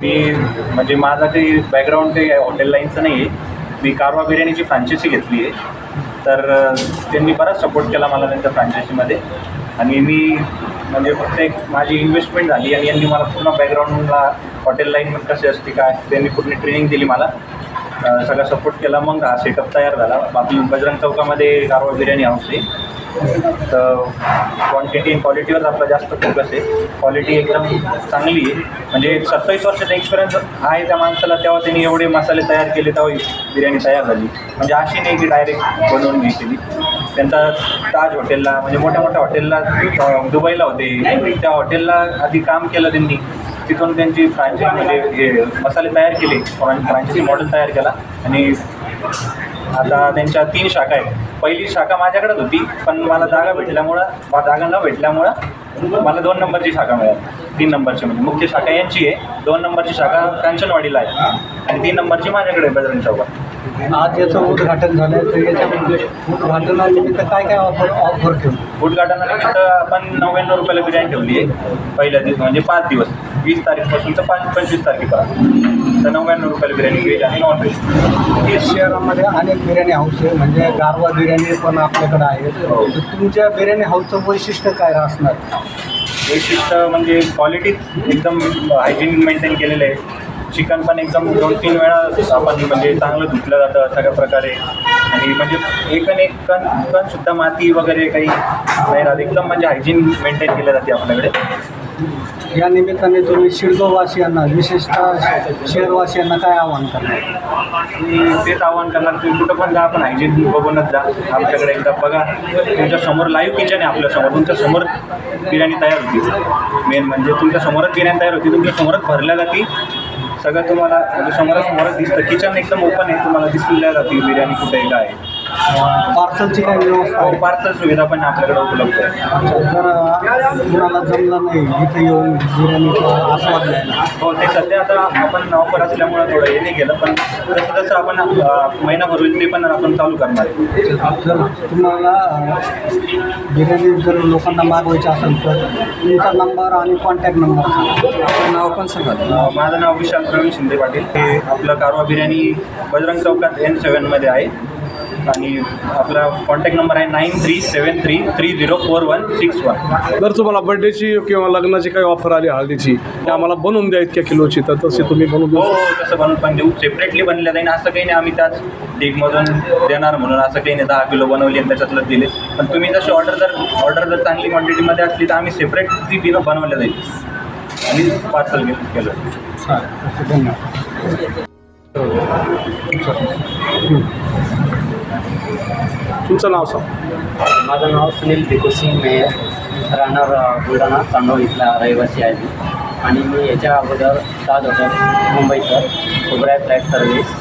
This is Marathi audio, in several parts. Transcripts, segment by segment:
मी म्हणजे माझा काही बॅकग्राऊंड काही हॉटेल लाईनचं नाही आहे मी कारवा बिर्याणीची फ्रँचायसी घेतली आहे तर त्यांनी बराच सपोर्ट केला मला त्यांच्या फ्रँचायसीमध्ये आणि मी म्हणजे फक्त एक माझी इन्व्हेस्टमेंट झाली आणि यांनी मला पूर्ण बॅकग्राऊंडला हॉटेल लाईन कशी असते काय त्यांनी पूर्ण ट्रेनिंग दिली मला. सगळा सपोर्ट केला मग हा सेटअप तयार झाला. बाकी बजरंग चौकामध्ये गारवा बिर्याणी हाऊस आहे. तर क्वांटिटी आणि क्वालिटीवर आपला जास्त फोकस आहे. क्वालिटी एकदम चांगली आहे. म्हणजे सत्तावीस वर्षाचा एक्सपिरियन्स आहे त्या माणसाला तेव्हा त्यांनी एवढे मसाले तयार केले तेव्हा ही बिर्याणी तयार झाली. म्हणजे अशी नाही की डायरेक्ट बनवून घेतली त्यांचा ताज हॉटेलला म्हणजे मोठ्या मोठ्या हॉटेलला दुबईला होते. त्या हॉटेलला आधी काम केलं त्यांनी. तिथून त्यांची फ्रँचाईज म्हणजे हे मसाले तयार केले. फ्रँचायझी मॉडेल तयार केला. आणि आता त्यांच्या तीन शाखा आहेत. पहिली शाखा माझ्याकडेच होती पण मला जागा भेटल्यामुळं मला जागा न भेटल्यामुळं मला दोन नंबरची शाखा मिळाली. तीन नंबरची म्हणजे मुख्य शाखा यांची आहे. दोन नंबरची शाखा कांचनवाडीला आहे. आणि तीन नंबरची माझ्याकडे बजरंग चौकात आज याचं उद्घाटन झालं तर याच्यामध्ये उद्घाटनानिमित्त काय काय ऑफर ऑफर ठेवू उद्घाटनानिमित्त आपण नव्याण्णव रुपयाला बिर्याणी ठेवली आहे पहिल्या दिवस म्हणजे पाच दिवस वीस तारीखपासून तर पाच पंचवीस तारखेपर्यंत. तर नव्याण्णव रुपयाला बिर्याणी व्हेज आणि नॉन व्हेज शहरामध्ये अनेक बिर्याणी हाऊस आहे म्हणजे गारवा बिर्याणी पण आपल्याकडे आहे. हो. तर तुमच्या बिर्याणी हाऊसचं वैशिष्ट्य काय असणार वैशिष्ट्य म्हणजे क्वालिटी एकदम हायजीन मेंटेन केलेलं आहे. चिकन पण एकदम दोन तीन वेळा आपण म्हणजे चांगलं धुतलं जातं सगळ्या प्रकारे. आणि म्हणजे एक आणि एक कण कणसुद्धा माती वगैरे काही नाही राहत. एकदम म्हणजे हायजीन मेंटेन केलं जाते आपल्याकडे. या निमित्ताने तुम्ही शिरगाववासियांना विशेषतः शहरवासियांना काय आवाहन करणार? मी तेच आव्हान करणार तुम्ही कुठं पण जा आपण हायजीन बघूनच जा. आमच्याकडे एकदा बघा. तुमच्यासमोर लाईव्ह किचन आहे आपल्यासमोर. तुमच्यासमोर बिर्याणी तयार होती. मेन म्हणजे तुमच्या समोरच बिर्याणी तयार होती. तुमच्या समोरच भरल्या जाती. सगळं तुम्हाला म्हणजे समोरासमोरच दिसतं. किचन एकदम ओपन आहे. तुम्हाला दिसलेल्या जाते बिर्याणी कुठे आहे? काय पार्सलची काय व्यवस्था हो आहे पार्सल सुविधा पण आपल्याकडे उपलब्ध आहे. जर कुणाला जमलं नाही इथे येऊन बिर्याणीचा आस्वाद घ्यायला हो ते सध्या आता आपण ऑफर असल्यामुळं थोडं हे नाही गेलं पण जसं जसं आपण अं, महिनाभर ते पण आपण चालू करणार आहे. जर तुम्हाला अ, बिर्याणी जर लोकांना मागवायची असेल तर तुमचा नंबर आणि कॉन्टॅक्ट नंबर सांगा. आपलं नाव पण सांगा. अ, माझं नाव विशाल प्रवीण शिंदे पाटील. हे आपलं कारवा बिर्याणी बजरंग चौकात एन सेवनमध्ये आहे. आणि आपला कॉन्टॅक्ट नंबर आहे nine three seven three three zero four one six one जर तुम्हाला बर्थडेची किंवा लग्नाची काही ऑफर आली हळदीची ती आम्हाला बनवून द्या इतक्या किलोची तर तसे तुम्ही बनवून हो हो तसं बनवून पण देऊ. सेपरेटली बनलं जाईल असं काही नाही आम्ही त्याच डिगमधून देणार म्हणून असं काही नाही दहा किलो बनवली आणि त्याच्यातलं दिले. पण तुम्ही जशी ऑर्डर जर ऑर्डर जर चांगली क्वांटिटीमध्ये असली तर आम्ही सेपरेट ती बिनं बनवल्या जाईल. आणि पार्सल केलं. धन्यवाद. तुमचं नाव सांग. माझं नाव सुनील भिकुसिंग मेयर राहणार बुलढाणा चांडोळ इथला रहिवासी आहे मी. आणि मी याच्या अगोदर ताज हॉटेल मुंबईचं खुबराय फ्लॅट सर्व्हिस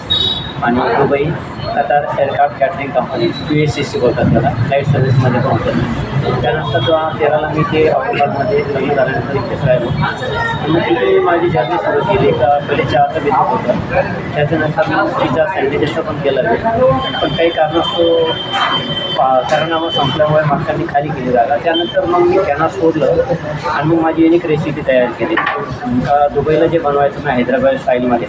आणि Dubai Qatar aircraft catering company U S C शिकवतात त्याला फ्लाईट सर्व्हिसमध्ये पण होतं त्यानंतर जो तेराला मी ते औरंगाबादमध्ये लग्न झाल्यानंतर इथेच राहिलो आणि तिथे मी माझी जर्नी सुरू केली. का पहिले चहाचा बिझनेस होतं. त्याच्यानंतर मी तिचा सॅनिटायझरचं पण केला. पण काही कारणास्तव कारणामं संपल्यामुळे मागच्यांनी खाली केली जागा. त्यानंतर मग मी त्यांना सोडलं आणि मग माझी युनिक रेसिपी तयार केली. दुबईला जे बनवायचं मी हैदराबाद स्टाईलमध्ये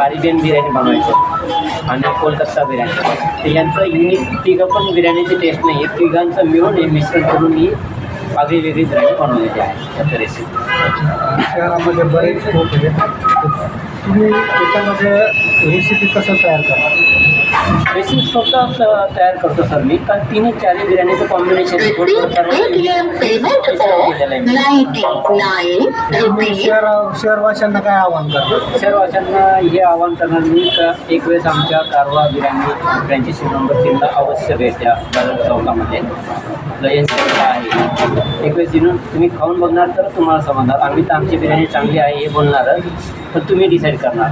अरेबियन बिर्याणी बनवायचं आणि कोलकाता बिर्याणी. यांचं युनिक तिघं पण बिर्याणीची टेस्ट नाही आहे तिघांचं मिळून हे मिश्रण करून मी आगळी वेगळी बिर्याणी बनवलेली आहे. त्याचं रेसिपी शहरामध्ये बरेच लोक आहेत तुम्ही त्याच्यामध्ये रेसिपी कसं तयार करा बेसिक स्वतः तयार करतो सर मी. कारण तिन्ही चारही बिर्याणीचं combination Paytm payment for 99 rupees. शहर शहरवाशांना काय आव्हान करतात सर्वांना हे आवाहन करणार मी का एक वेळेस आमच्या कारवा बिर्याणी फ्रँचायसी नंबर तीनला अवश्य भेट द्या बाजार चौकामध्ये. आहे. एक वेळेस येऊन तुम्ही खाऊन बघणार तर तुम्हाला समजणार. आम्ही तर आमची बिर्याणी चांगली आहे हे बोलणारच पण तुम्ही डिसाईड करणार.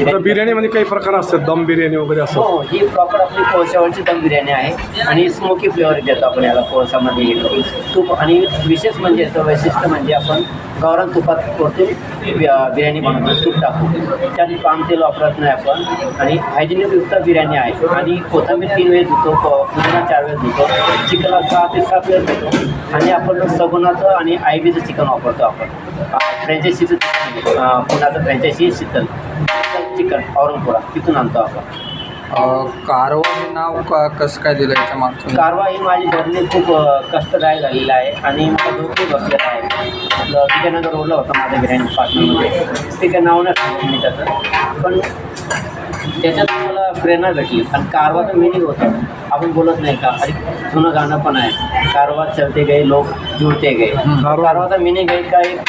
तर बिर्याणीमध्ये काही प्रकार असतात? दम बिर्याणी वगैरे असं. हो ही प्रॉपर आपली कोळशावरची दम बिर्याणी आहे. आणि स्मोकी फ्लेवर देतो आपण याला कोळशामध्ये. येतो तूप आणि विशेष म्हणजे याचं वैशिष्ट्य म्हणजे आपण गावरान तुपात परतून बिर्याणी बनवतो तूप टाकू त्यात पाम तेल वापरत नाही आपण. आणि हायजेनिकयुक्त बिर्याणी आहे. आणि कोथिंबीर तीन वेळ धुतो पुदिना चार वेळ धुतो. चिकनला सहा ते सात वेळ धुतो. आणि आपण सगुणाचं आणि आयबीचं चिकन वापरतो आपण. फ्रँचायसीचं पुण्याचं फ्रँचायसी शीतल चिकन औरंगपुरा. तिथून आणतो आपण. कारवा हे नाव का कसं काय दिलं याच्या मागचं? कारवा ही माझी जर्नी खूप कष्टदायक झालेलं आहे आणि मला धोके बसलेला आहे. विजयनगर रोडला होता माझ्या ग्रँड पार्टनरमध्ये ते त्या नाव नाही सांगतो मी त्याचं. पण त्याच्यात मला प्रेरणा भेटली. आणि कारवा तर मिनिंग होतं. आपण बोलत नाही का? आणि जुनं गाणं पण आहे. कारवा चलते गए लोक जुळते गए. कारवाचा मिनिंग आहे का एक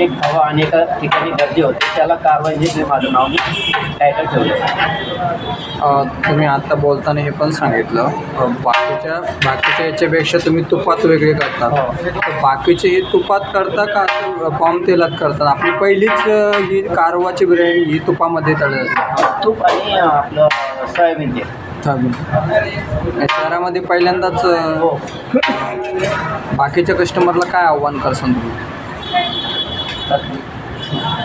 एक हवा आणि एका ठिकाणी गर्दी होते. त्याला कारवा हे माझं नाव मी टायटल ठेवलं तुम्ही आता बोलताना हे पण सांगितलं. बाकीच्या बाकीच्या याच्यापेक्षा तुम्ही तुपात वेगळे करता. हो. तर बाकीचे हे तुपात करता का पाम तेलात करतात आपली पहिलीच ही कारवाची बिर्याणी ही तुपामध्ये तळली. जाते तूप आणि आपलं सोयाबीन तेल. चालेल. शहरामध्ये पहिल्यांदाच हो. बाकीच्या कस्टमरला काय आव्हान करसान तुम्ही?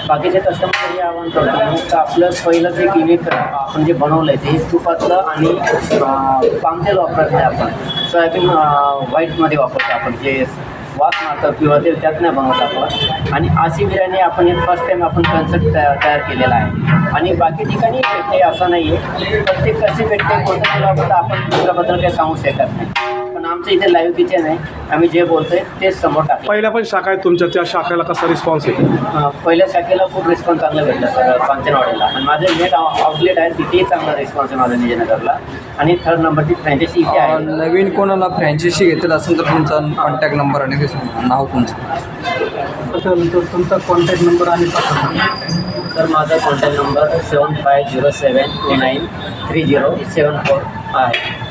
बाकीचे कस्टमर हे आव्हान करतो का आपलं पहिलं जे युनिट आपण जे बनवलं आहे ते तुपातलं आणि पामतेल वापरत नाही आपण. सोयाबीन व्हाईटमध्ये वापरतो आपण. जे वास मारतं किंवा ते त्यात नाही बनवत आपण. आणि अशी बिर्याणी आपण हे फर्स्ट टाईम आपण कन्सेप्ट तयार तयार केलेला आहे. आणि बाकी ठिकाणी भेटते असं नाही आहे प्रत्येक कसे भेटते कोणत्या तुला आपण दुसऱ्याबद्दल काही सांगू शकत नाही. आमचं इथे लाईव्ह किचन आहे. आम्ही जे बोलतोय तेच समोर टाकलं. पहिल्या पण शाखा आहेत तुमच्या त्या शाखेला कसा रिस्पॉन्स आहे? पहिल्या शाखेला खूप रिस्पॉन्स चांगला भेटला सर पांचनवाडीला आणि माझं नेट आउटलेट आहे तिथेही चांगला रिस्पॉन्स आहे माझा निजनगरला. आणि थर्ड नंबरची फ्रँचायसी इथे अं, आहे नवीन कोणाला फ्रँचायसी घेतलं असेल तर तुमचा कॉन्टॅक्ट नंबर आणि ते सांगा. नाव तुमचं. असेल तर तुमचा कॉन्टॅक्ट नंबर आणि पत्ता. सर माझा contact number seven five zero seven two nine three zero seven four आहे.